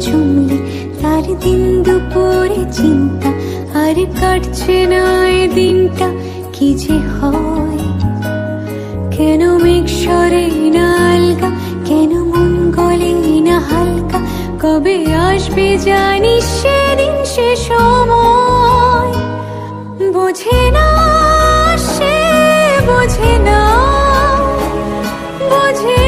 জমলে তার দিন দুপুরে চিন্তা। আর কাটছে না এ দিনটা, কি যে হয়? কেন মেঘ সরে না আলগা? কেন মন না হালকা? কবে আসবে জানিস সেদিন সে সময়। বোঝে না, সে বোঝে না, বোঝে